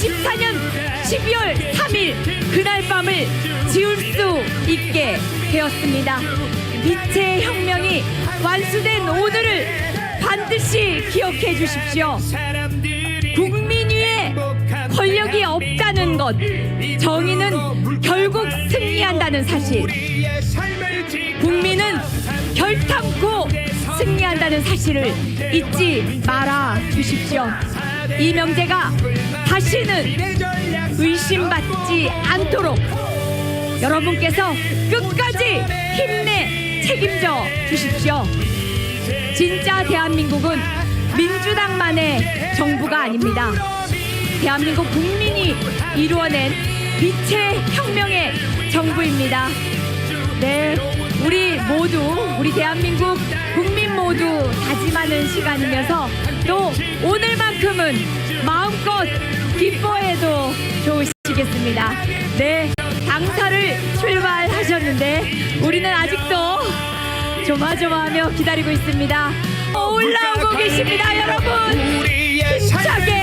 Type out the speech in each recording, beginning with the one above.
2014년 12월 3일 그날 밤을 지울 수 있게 되었습니다. 빛의 혁명이 완수된 오늘을 반드시 기억해 주십시오. 국민 위에 권력이 없다는 것, 정의는 결국 승리한다는 사실, 국민은 결탄코 승리한다는 사실을 잊지 말아 주십시오. 이명재가 다시는 의심받지 않도록 여러분께서 끝까지 힘내 책임져 주십시오. 진짜 대한민국은 민주당만의 정부가 아닙니다. 대한민국 국민이 이루어낸 빛의 혁명의 정부입니다. 네, 우리 모두, 우리 대한민국 국민 모두 다짐하는 시간이면서 또 오늘만큼은 마음껏 기뻐해도 좋으시겠습니다. 네, 당사를 출발하셨는데 우리는 아직도 조마조마하며 기다리고 있습니다. 어, 올라오고 계십니다, 여러분. 힘차게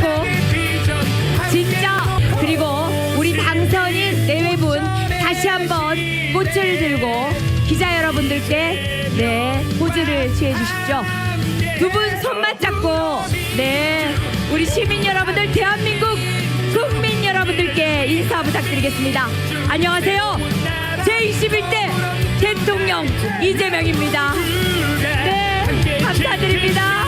맞잡고 진짜 그리고 우리 당선인 내외분 다시 한번 꽃을 들고 기자 여러분들께 네 포즈를 취해 주십시오. 두 분손 맞잡고 네 우리 시민 여러분들 대한민국 국민 여러분들께 인사 부탁드리겠습니다. 안녕하세요. 제21대 대통령 이재명입니다. 네 감사드립니다.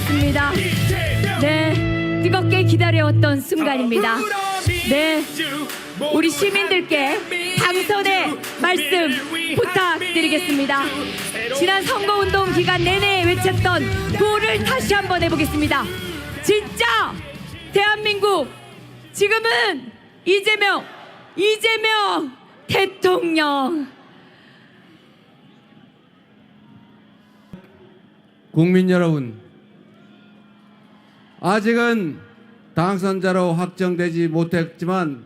인사드렸습니다. 네, 뜨겁게 기다려왔던 순간입니다. 네, 우리 시민들께 당선의 말씀 부탁드리겠습니다. 지난 선거운동 기간 내내 외쳤던 구호를 다시 한번 해보겠습니다. 진짜 대한민국 지금은 이재명 이재명 대통령 국민 여러분, 아직은 당선자로 확정되지 못했지만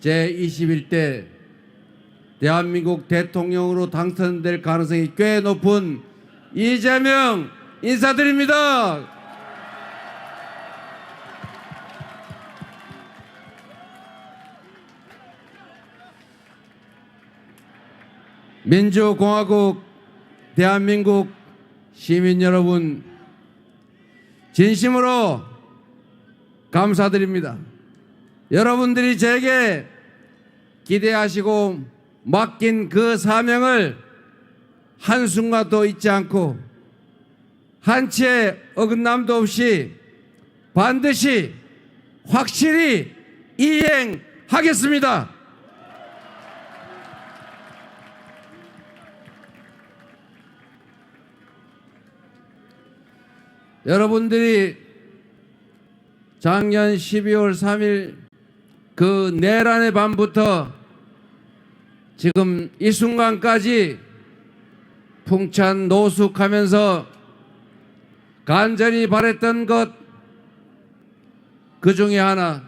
제21대 대한민국 대통령으로 당선될 가능성이 꽤 높은 이재명 인사드립니다. 민주공화국 대한민국 시민 여러분 진심으로 감사드립니다. 여러분들이 제게 기대하시고 맡긴 그 사명을 한순간도 잊지 않고 한치의 어긋남도 없이 반드시 확실히 이행하겠습니다. 여러분들이 작년 12월 3일 그 내란의 밤부터 지금 이 순간까지 풍찬 노숙하면서 간절히 바랬던 것 그 중에 하나.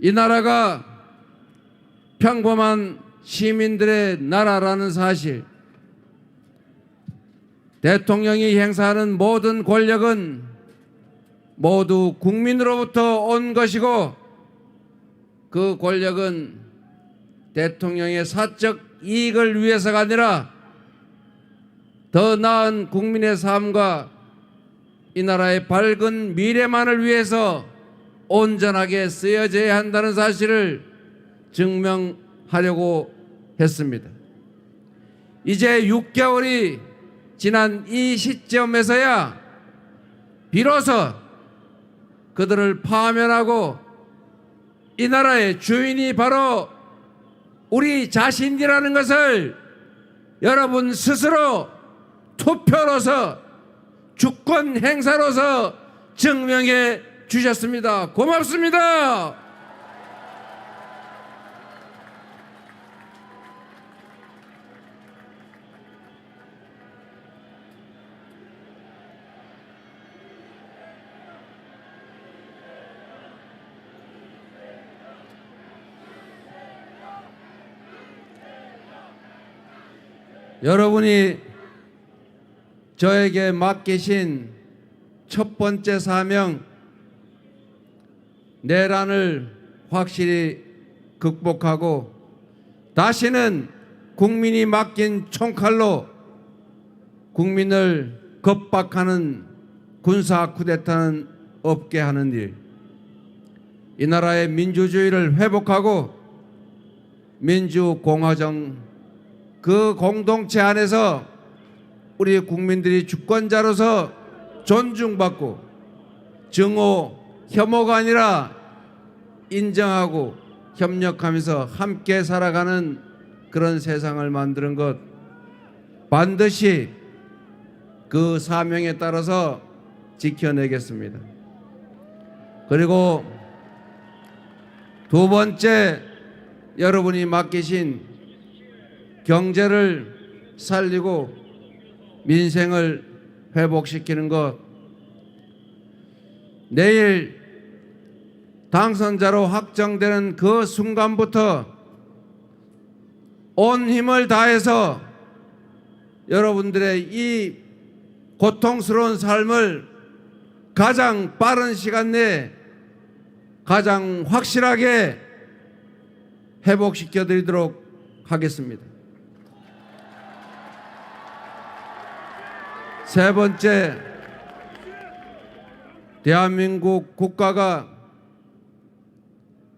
이 나라가 평범한 시민들의 나라라는 사실 대통령이 행사하는 모든 권력은 모두 국민으로부터 온 것이고 그 권력은 대통령의 사적 이익을 위해서가 아니라 더 나은 국민의 삶과 이 나라의 밝은 미래만을 위해서 온전하게 쓰여져야 한다는 사실을 증명하려고 했습니다. 이제 6개월이 지난 이 시점에서야 비로소 그들을 파면하고 이 나라의 주인이 바로 우리 자신이라는 것을 여러분 스스로 투표로서 주권 행사로서 증명해 주셨습니다. 고맙습니다. 여러분이 저에게 맡기신 첫 번째 사명 내란을 확실히 극복하고 다시는 국민이 맡긴 총칼로 국민을 겁박하는 군사 쿠데타는 없게 하는 일. 이 나라의 민주주의를 회복하고 민주공화정 그 공동체 안에서 우리 국민들이 주권자로서 존중받고 증오, 혐오가 아니라 인정하고 협력하면서 함께 살아가는 그런 세상을 만드는 것 반드시 그 사명에 따라서 지켜내겠습니다. 그리고 두 번째 여러분이 맡기신 경제를 살리고 민생을 회복시키는 것 내일 당선자로 확정되는 그 순간부터 온 힘을 다해서 여러분들의 이 고통스러운 삶을 가장 빠른 시간 내에 가장 확실하게 회복시켜 드리도록 하겠습니다. 세 번째, 대한민국 국가가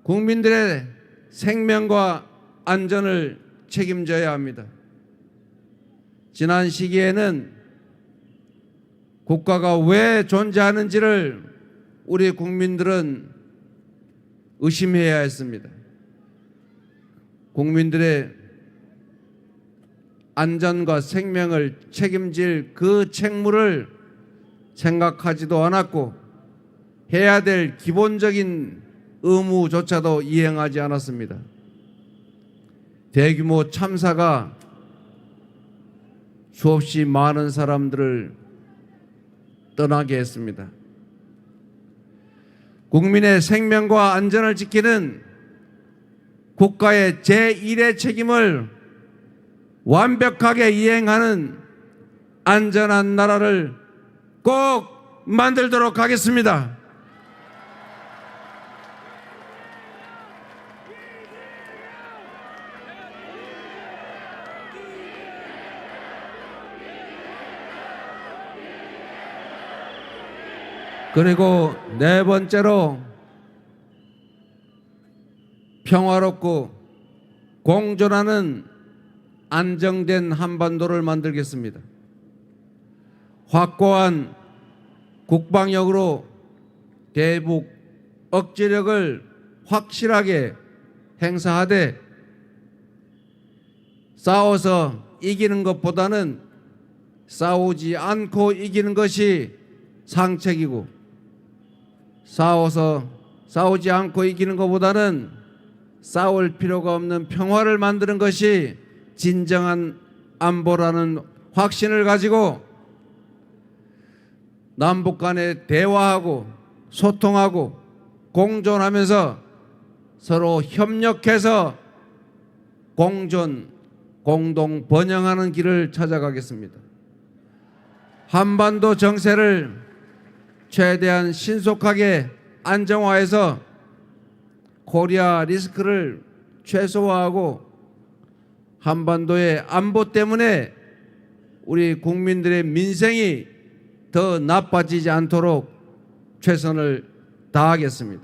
국민들의 생명과 안전을 책임져야 합니다. 지난 시기에는 국가가 왜 존재하는지를 우리 국민들은 의심해야 했습니다. 국민들의 안전과 생명을 책임질 그 책무를 생각하지도 않았고 해야 될 기본적인 의무조차도 이행하지 않았습니다. 대규모 참사가 수없이 많은 사람들을 떠나게 했습니다. 국민의 생명과 안전을 지키는 국가의 제1의 책임을 완벽하게 이행하는 안전한 나라를 꼭 만들도록 하겠습니다. 그리고 네 번째로 평화롭고 공존하는 안정된 한반도를 만들겠습니다. 확고한 국방력으로 대북 억지력을 확실하게 행사하되 싸워서 이기는 것보다는 싸우지 않고 이기는 것이 상책이고 싸워서 싸우지 않고 이기는 것보다는 싸울 필요가 없는 평화를 만드는 것이 진정한 안보라는 확신을 가지고 남북 간에 대화하고 소통하고 공존하면서 서로 협력해서 공존, 공동 번영하는 길을 찾아가겠습니다. 한반도 정세를 최대한 신속하게 안정화해서 코리아 리스크를 최소화하고 한반도의 안보 때문에 우리 국민들의 민생이 더 나빠지지 않도록 최선을 다하겠습니다.